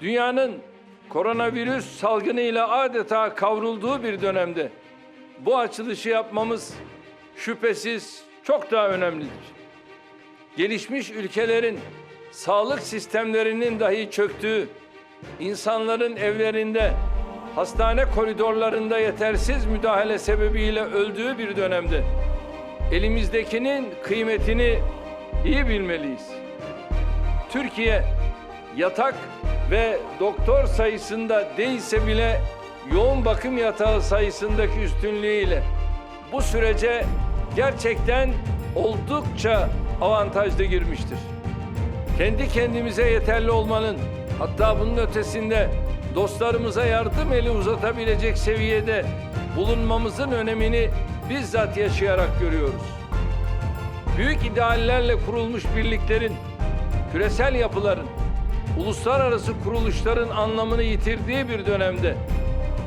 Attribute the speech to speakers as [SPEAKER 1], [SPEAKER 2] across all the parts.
[SPEAKER 1] Dünyanın koronavirüs salgınıyla adeta kavrulduğu bir dönemde bu açılışı yapmamız şüphesiz çok daha önemlidir. Gelişmiş ülkelerin sağlık sistemlerinin dahi çöktüğü, insanların evlerinde, hastane koridorlarında yetersiz müdahale sebebiyle öldüğü bir dönemde elimizdekinin kıymetini iyi bilmeliyiz. Türkiye yatak ve doktor sayısında değilse bile yoğun bakım yatağı sayısındaki üstünlüğüyle bu sürece gerçekten oldukça avantajlı girmiştir. Kendi kendimize yeterli olmanın hatta bunun ötesinde dostlarımıza yardım eli uzatabilecek seviyede bulunmamızın önemini bizzat yaşayarak görüyoruz. Büyük ideallerle kurulmuş birliklerin, küresel yapıların, uluslararası kuruluşların anlamını yitirdiği bir dönemde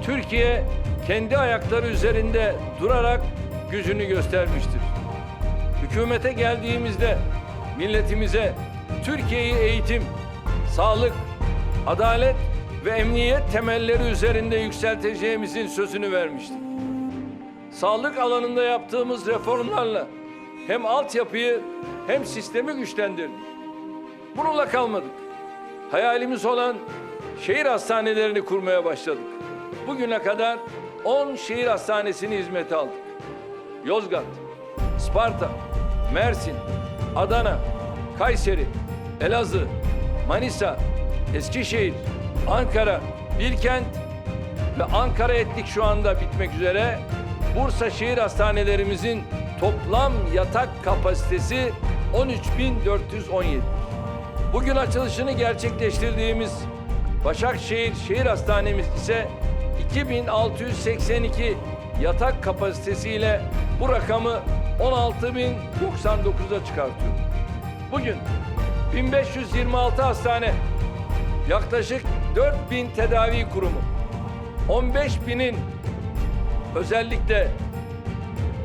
[SPEAKER 1] Türkiye kendi ayakları üzerinde durarak gücünü göstermiştir. Hükümete geldiğimizde milletimize Türkiye'yi eğitim, sağlık, adalet ve emniyet temelleri üzerinde yükselteceğimizin sözünü vermiştik. Sağlık alanında yaptığımız reformlarla hem altyapıyı hem sistemi güçlendirdik. Bununla kalmadık. Hayalimiz olan şehir hastanelerini kurmaya başladık. Bugüne kadar 10 şehir hastanesini hizmete aldık. Yozgat, Sparta, Mersin, Adana, Kayseri, Elazığ, Manisa, Eskişehir, Ankara, Bilkent ve Ankara Etlik şu anda bitmek üzere. Bursa şehir hastanelerimizin toplam yatak kapasitesi 13.417. Bugün açılışını gerçekleştirdiğimiz Başakşehir Şehir Hastanemiz ise 2682 yatak kapasitesiyle bu rakamı 16.099'a çıkartıyor. Bugün 1526 hastane, yaklaşık 4000 tedavi kurumu, 15 binin özellikle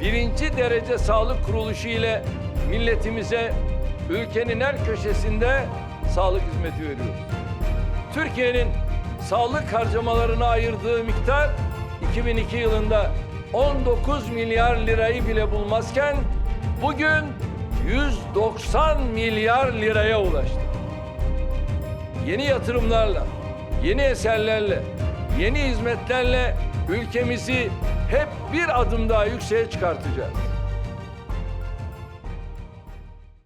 [SPEAKER 1] birinci derece sağlık kuruluşu ile milletimize ülkenin her köşesinde sağlık hizmeti veriyoruz. Türkiye'nin sağlık harcamalarına ayırdığı miktar 2002 yılında 19 milyar lirayı bile bulmazken bugün 190 milyar liraya ulaştı. Yeni yatırımlarla, yeni eserlerle, yeni hizmetlerle ülkemizi hep bir adım daha yükseğe çıkartacağız.